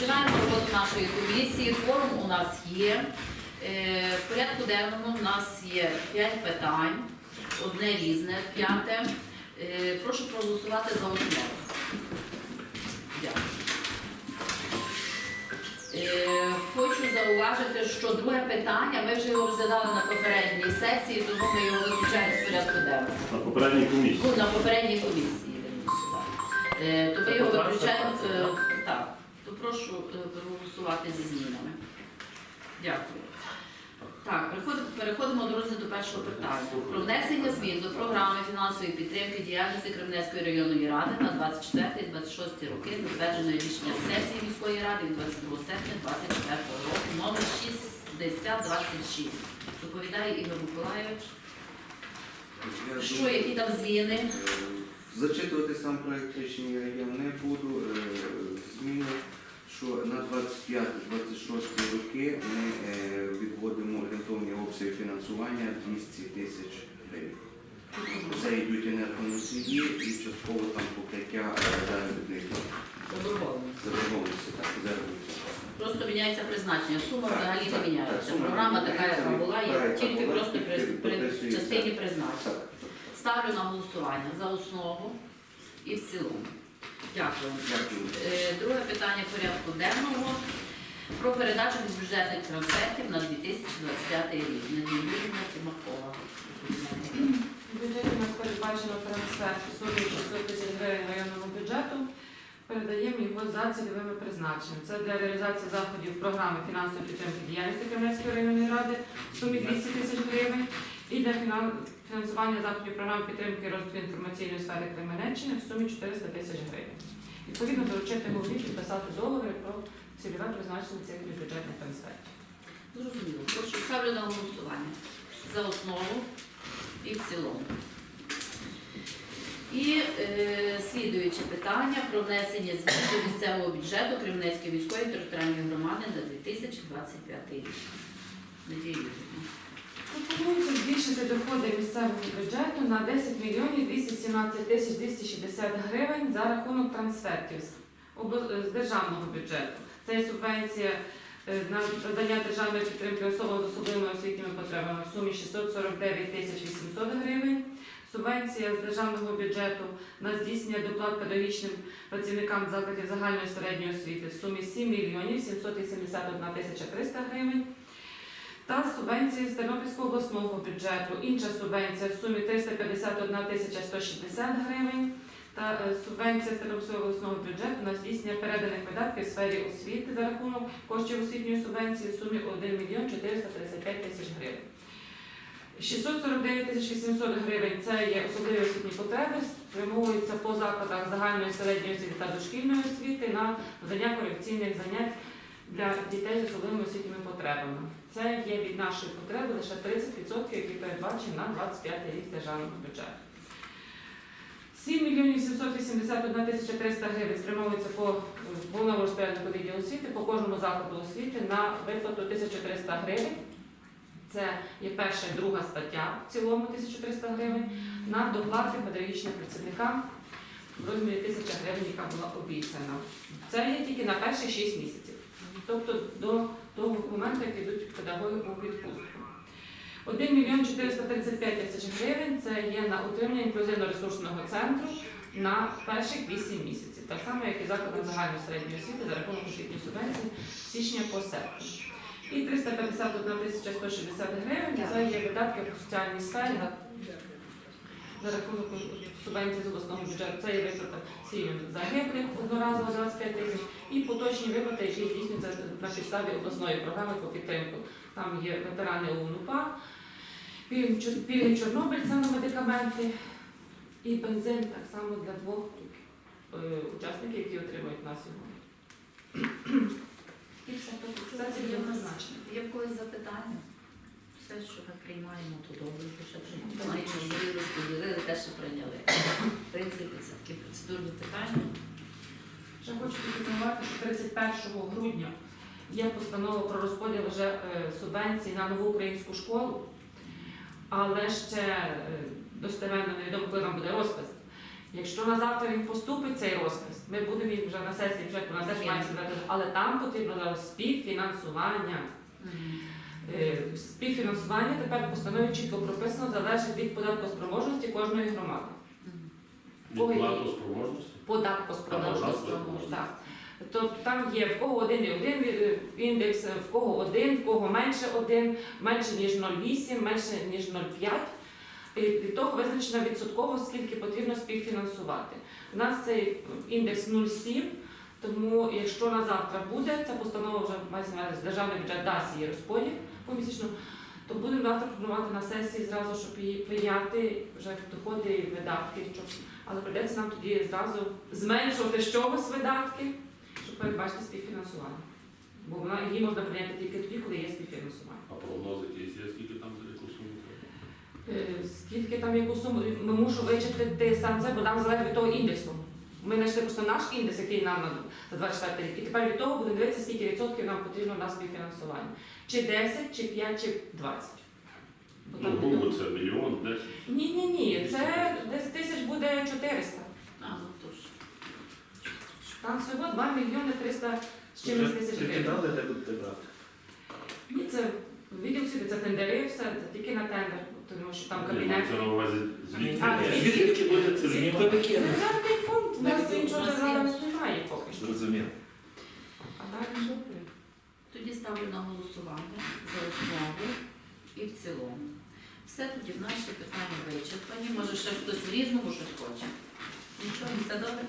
Починаємо роботу нашої комісії. Форум у нас є. Е, В порядку денному у нас є 5 питань, одне різне, п'яте. Е, Прошу проголосувати за основу. Дякую. Е, Хочу зауважити, що друге питання ми вже його розглядали на попередній сесії, тому ми його виключаємо з порядку денного. На попередній комісії. Ну, на попередній комісії, То ми його виключаємо. Так, прошу е, проголосувати зі змінами. Дякую. Так, переходимо, до розгляду першого питання. Про внесення змін до програми фінансової підтримки діяльності Кремлівської районної ради на 24-26 роки, затвердженої рішення сесії міської ради від 22 серпня 24 року, номер 6026. Доповідає Ігор Миколайович. Що, які там зміни? е, Зачитувати сам проект рішення я не буду. Е, Зміни, що на 25-26 роки ми е, відводимо орієнтовні обсяги фінансування 200 тисяч гривень. Це йдуть енергоносії і частково там покриття е, заробітних заборгованості, так. Просто міняється призначення. Сума Так, взагалі не міняється. так, Програма така, яка була, є тільки була, просто при, при частині призначення. Так, Ставлю на голосування за основу і в цілому. Дякую. дякую. Е, Друге питання порядку денного про передачу бюджетних трансфертів на 2025 рік. Надія Тимакова. В бюджеті у нас передбачено трансфер у сумі 600 тисяч гривень районному бюджету. Передаємо його за цільовими призначеннями. Це для реалізації заходів програми фінансової підтримки діяльності Кремлівської районної ради в сумі 200 тисяч гривень і для фінан- фінансування заходів програми підтримки розвитку інформаційної сфери Кременеччини в сумі 400 тисяч гривень. Відповідно, доручити голові підписати договори про цільове призначення цих бюджетних трансфертів. Зрозуміло. Прошу ставлю на голосування за основу і в цілому. І е, слідуюче питання про внесення змін до місцевого бюджету Кремлівської міської територіальної громади на 2025 рік. Юрійовна. Пропонується збільшити доходи місцевого бюджету на 10 мільйонів 217 тисяч 260 гривень за рахунок трансфертів з державного бюджету. Це субвенція е, на надання державної підтримки особам з особливими освітніми потребами в сумі 649 тисяч 800 гривень. Субвенція з державного бюджету на здійснення доплат педагогічним працівникам закладів загальної середньої освіти в сумі 7 мільйонів 781 тисяча 300 гривень та субвенції з Тернопільського обласного бюджету. Інша субвенція в сумі 351 тисяча 160 гривень. Та е, субвенція з Тернопільського обласного бюджету на здійснення переданих видатків в сфері освіти за рахунок коштів освітньої субвенції в сумі 1 мільйон 435 тисяч гривень. 649 тисяч 800 гривень це є особливі освітні потреби, спрямовуються по закладах загальної середньої освіти та дошкільної освіти на надання корекційних занять для дітей з особливими освітніми потребами. Це є від нашої потреби лише 30%, які передбачені на 25 рік державного бюджету. 7 мільйонів 781 тисяча 300 гривень спрямовується по головному розпоряднику відділу освіти по кожному закладу освіти на виплату 1300 гривень. Це є перша і друга стаття в цілому 1300 гривень на доплати педагогічним працівникам в розмірі 1000 гривень, яка була обіцяна. Це є тільки на перші 6 місяців. Тобто до того моменту, як педагоги у відпустку. 1 мільйон 435 тисяч гривень це є на утримання інклюзивно-ресурсного центру на перших 8 місяців. Так само, як і заклади загальної середньої освіти за рахунок освітньої субвенції з січня по серпень. І 351 тисяча 160 гривень це є видатки по соціальній сфері за рахунок субвенції з обласного бюджету. Це є виплата сім'ям загиблих одноразово 25 тисяч і поточні виплати, які здійснюються на підставі обласної програми по підтримку. Там є ветерани ОУНУПА, пільги Чор- пільги Чорнобильця на медикаменти і бензин так само для двох е, учасників, які отримують на сьогодні. І все тобто це Є призначення. Є в когось запитання? Все, що ми приймаємо, то добре, то ще приймаємо. Ми розподілили те, що прийняли. В принципі, це такі процедурні питання. Ще хочу підсумувати, що 31 грудня є постанова про розподіл вже е, субвенцій на нову українську школу, але ще е, достеменно невідомо, коли нам буде розпис. Якщо на завтра він поступить цей розпис, ми будемо їх вже на сесії бюджету, на теж збирати, але там потрібно зараз співфінансування. Е, Співфінансування тепер в постанові чітко прописано залежить від податкоспроможності кожної громади. Відплату спроможності? Податкоспроможності. Податкоспроможності. Так. Тобто там є в кого один і один е, індекс, в кого один, в кого менше один, менше ніж 0,8, менше ніж 0,5. І від того визначено відсотково, скільки потрібно співфінансувати. У нас цей індекс 0,7, тому якщо на завтра буде, ця постанова вже на державний бюджет дасть її розподіл помісячно, то будемо завтра пропонувати на сесії зразу, щоб її прийняти вже доходи і видатки. Але прийдеться нам тоді зразу зменшувати з чогось видатки, щоб передбачити співфінансування. Бо вона її можна прийняти тільки тоді, коли є співфінансування. А прогнози якісь є, скільки там за яку суму? Е, Скільки там яку суму, ми мушу вичислити сам це, бо нам залежить від того індексу. Ми знайшли просто наш індекс, який нам на за 24 рік. І тепер від того будемо дивитися, скільки відсотків нам потрібно на співфінансування. Чи 10, чи 5, чи 20. Бо Ну, грубо це мільйон, десь. Ні, ні, ні, це десь тисяч буде 400. А, ну то ж. Там всього 2 мільйони 300 з чимось тисяч гривень. Прикидали, де будете брати? Ні, це відділ освіти, це тендери, все, це тільки на тендер, тому що там Ні, кабінет. мається на увазі звідки. А, звідки? Звідки у нас Держава є. немає поки що. Зрозуміло. А далі добре. Тоді ставлю на голосування за основу і в цілому. Все тоді в наші питання вичерпані. Може ще хтось в різному щось хоче. Нічого, все добре?